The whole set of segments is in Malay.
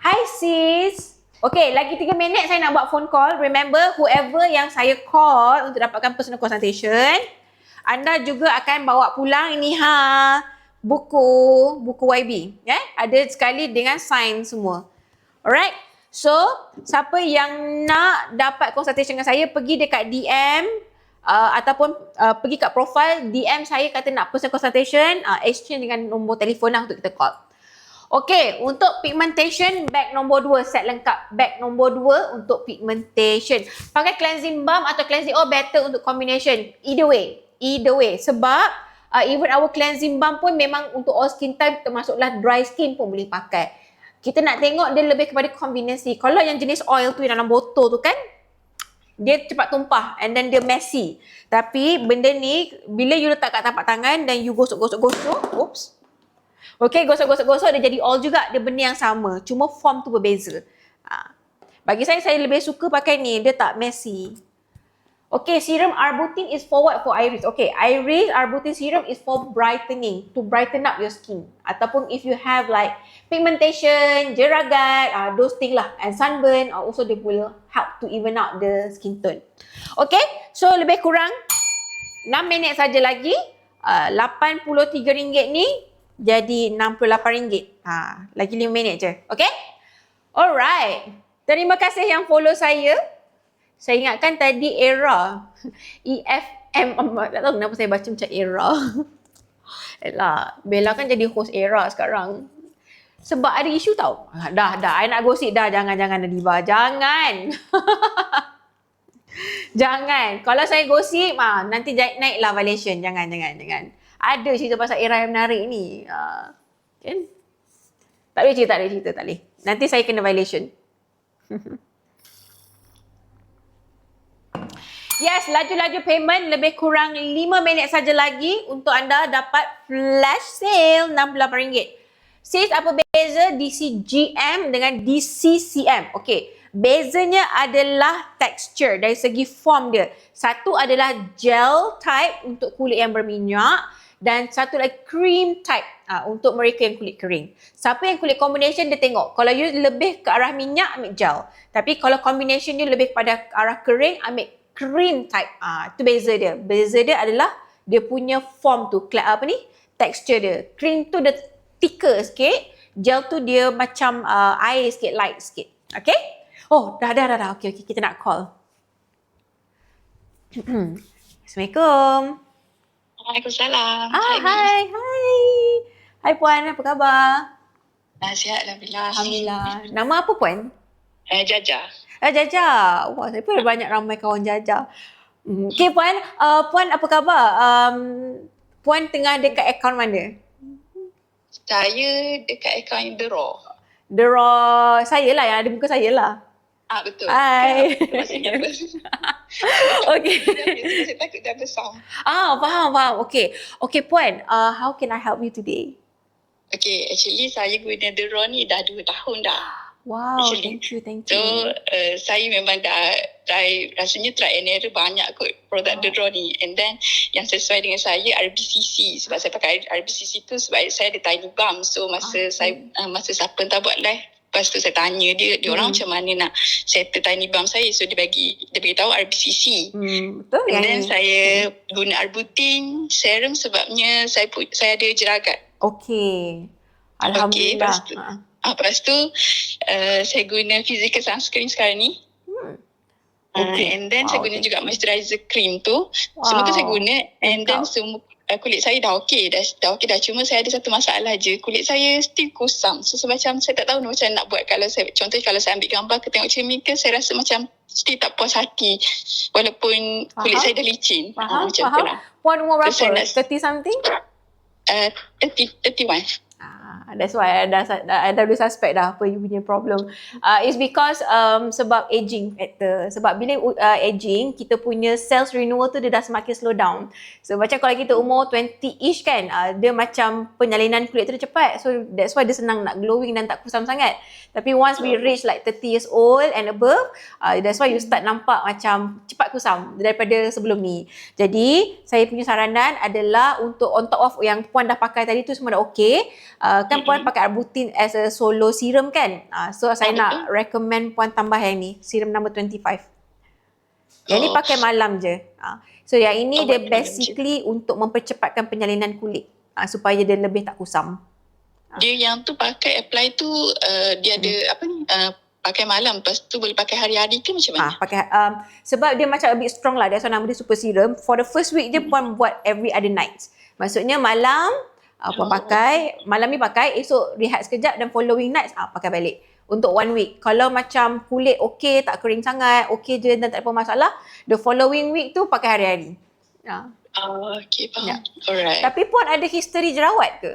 Hi sis. Okay, lagi 3 minit saya nak buat phone call. Remember, whoever yang saya call untuk dapatkan personal consultation, anda juga akan bawa pulang ini ha buku buku YB yeah? ada sekali dengan sign semua alright so siapa yang nak dapat consultation dengan saya pergi dekat DM uh, ataupun uh, pergi kat profile DM saya kata nak personal consultation uh, exchange dengan nombor telefon lah untuk kita call Okay, untuk pigmentation, bag nombor 2 set lengkap. Bag nombor 2 untuk pigmentation. Pakai cleansing balm atau cleansing oil better untuk combination. Either way, either way sebab uh, even our cleansing balm pun memang untuk all skin type termasuklah dry skin pun boleh pakai. Kita nak tengok dia lebih kepada kombinasi. Kalau yang jenis oil tu yang dalam botol tu kan dia cepat tumpah and then dia messy. Tapi benda ni bila you letak kat tapak tangan dan you gosok-gosok-gosok, oops. Okay, gosok-gosok-gosok dia jadi oil juga. Dia benda yang sama. Cuma form tu berbeza. Ha. Bagi saya, saya lebih suka pakai ni. Dia tak messy. Okay, serum arbutin is for what? For iris. Okay, iris arbutin serum is for brightening, to brighten up your skin. Ataupun if you have like pigmentation, jeragat, uh, those things lah. And sunburn, uh, also they will help to even out the skin tone. Okay, so lebih kurang 6 minit saja lagi. Uh, RM83 ni jadi RM68. Ha, lagi 5 minit je. Okay? Alright. Terima kasih yang follow saya. Saya ingatkan tadi era EFM tak tahu kenapa saya baca macam era. Elah, Bella kan jadi host era sekarang. Sebab ada isu tau. Ah, dah, dah. I nak gosip dah. Jangan, jangan Nadiba. Jangan. jangan. Kalau saya gosip, ah, nanti naik lah violation. Jangan, jangan, jangan. Ada cerita pasal era yang menarik ni. Uh, kan? Tak boleh cerita, tak boleh cerita. Tak boleh. Nanti saya kena violation. Yes, laju-laju payment lebih kurang 5 minit saja lagi untuk anda dapat flash sale RM68. Sis, apa beza DCGM dengan DCCM? Okay, bezanya adalah texture dari segi form dia. Satu adalah gel type untuk kulit yang berminyak dan satu lagi cream type uh, untuk mereka yang kulit kering. Siapa yang kulit combination dia tengok. Kalau you lebih ke arah minyak, ambil gel. Tapi kalau combination you lebih pada arah kering, ambil cream type. Ah, uh, tu beza dia. Beza dia adalah dia punya form tu, apa ni? Texture dia. Cream tu dia thicker sikit. Gel tu dia macam uh, air sikit, light sikit. Okay? Oh, dah, dah, dah, dah. Okay, okay. Kita nak call. Assalamualaikum. Waalaikumsalam. Ah, hai, hai. Hai Puan, apa khabar? Ah, sihat Alhamdulillah. Alhamdulillah. Nama apa Puan? Eh, Jaja. Ah, Jaja. Wah, saya pun banyak ramai kawan Jaja. Hmm. Okay, Puan. Uh, Puan, apa khabar? Um, Puan tengah dekat akaun mana? Saya dekat akaun The Raw. The Raw. Saya lah yang ada muka saya lah. Ah, betul. Hai. okay. Saya takut dah besar. Ah, faham, faham. Okay. Okay, Puan. Uh, how can I help you today? Okay, actually saya guna The Raw ni dah 2 tahun dah. Wow, Actually. thank you, thank you. So, uh, saya memang dah try, rasanya try and error banyak kot produk. The Raw ni. And then, yang sesuai dengan saya, RBCC. Sebab saya pakai RBCC tu sebab saya ada tiny bump. So, masa okay. saya, uh, masa siapa entah buat live, lepas tu saya tanya dia, dia hmm. orang macam mana nak settle tiny bump saya. So, dia bagi dia bagi tahu RBCC. Hmm, betul. And then, saya hmm. guna Arbutin serum sebabnya saya saya ada jeragat. Okay. Alhamdulillah. Okay, ha. Ah, lepas tu uh, saya guna physical sunscreen sekarang ni. Hmm. Okay. Uh, and then wow, saya guna okay. juga moisturizer cream tu. Wow. Semua tu saya guna and then semua uh, kulit saya dah okey dah dah okey dah cuma saya ada satu masalah je kulit saya still kusam. So, so macam saya tak tahu macam nak buat kalau saya contoh kalau saya ambil gambar ke tengok cermin ke saya rasa macam still tak puas hati walaupun faham? kulit saya dah licin. Faham? Uh, macam faham? Lah. Puan umur berapa? So, 30 something? Uh, 30, 31. That's why I dah, I dah suspect dah apa you punya problem. Uh, it's because um, sebab aging factor. Sebab bila uh, aging, kita punya cells renewal tu dia dah semakin slow down. So macam kalau kita umur 20-ish kan, uh, dia macam penyalinan kulit tu dia cepat. So that's why dia senang nak glowing dan tak kusam sangat. Tapi once we reach like 30 years old and above, uh, that's why you start nampak macam cepat kusam daripada sebelum ni. Jadi saya punya saranan adalah untuk on top of yang puan dah pakai tadi tu semua dah okay. Uh, kan puan pakai Arbutin as a solo serum kan? Uh, so saya Ah, nak recommend puan tambah yang ni, serum number 25. Yang ni Oh. pakai malam je. Uh, so yang ini Oh, dia malam je. basically untuk mempercepatkan penyalinan kulit uh, supaya dia lebih tak kusam. Dia yang tu pakai apply tu uh, dia ada Hmm. apa ni? Uh, pakai malam lepas tu boleh pakai hari-hari ke macam mana? Ah, pakai um, sebab dia macam a bit strong lah. That's why nama dia super serum. For the first week je puan buat every other night. Maksudnya malam uh, puan Oh. pakai, malam ni pakai, esok rehat sekejap dan following nights ah pakai balik. Untuk one week. Kalau macam kulit okey, tak kering sangat, okey je dan tak ada masalah, the following week tu pakai hari-hari. Ah. Ah, okay, faham. Ya. Alright. Tapi puan ada history jerawat ke?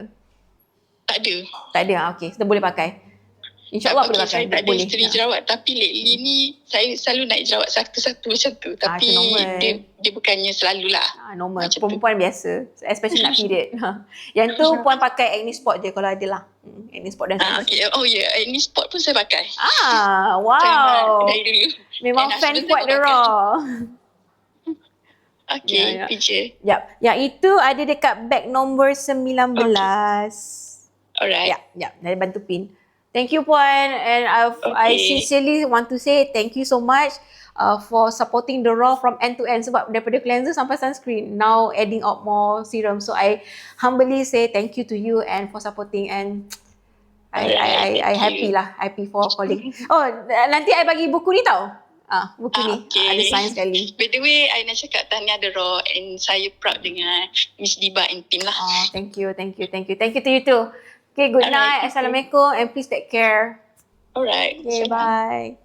tak ada. Tak ada. Ah, okey, kita boleh pakai. InsyaAllah okay. Saya tak ada history Ah. jerawat tapi lately ni saya selalu naik jerawat satu-satu macam tu. Ah, Tapi normal. dia dia bukannya selalulah. Ah, normal. Macam tu. Perempuan biasa. Especially nak period. Ha. Yang tu puan pakai acne spot je kalau ada lah. Hmm, acne spot dan Ah, okay. Oh ya, yeah. ini spot pun saya pakai. Ah, wow. dulu. Memang fan kuat pakai. Raw. Okay, Ya, ya. PJ. Yap. Yang itu ada dekat bag nombor 19. Alright. Yap, yap. Dari bantu pin. Thank you Puan and I've, I Okay. sincerely want to say thank you so much uh, for supporting the raw from end to end sebab daripada cleanser sampai sunscreen now adding up more serum so I humbly say thank you to you and for supporting and I I I, I happy you. lah happy for calling. Oh nanti I bagi buku ni tau. Ah buku Ah, ni okay. ada sains sekali. By the way, I nak cakap tahniah The Raw and saya proud dengan Miss Diba and team lah. Oh, thank you, thank you, thank you. Thank you to you too. Okay, good night. Assalamualaikum and please take care. Alright. Okay, bye.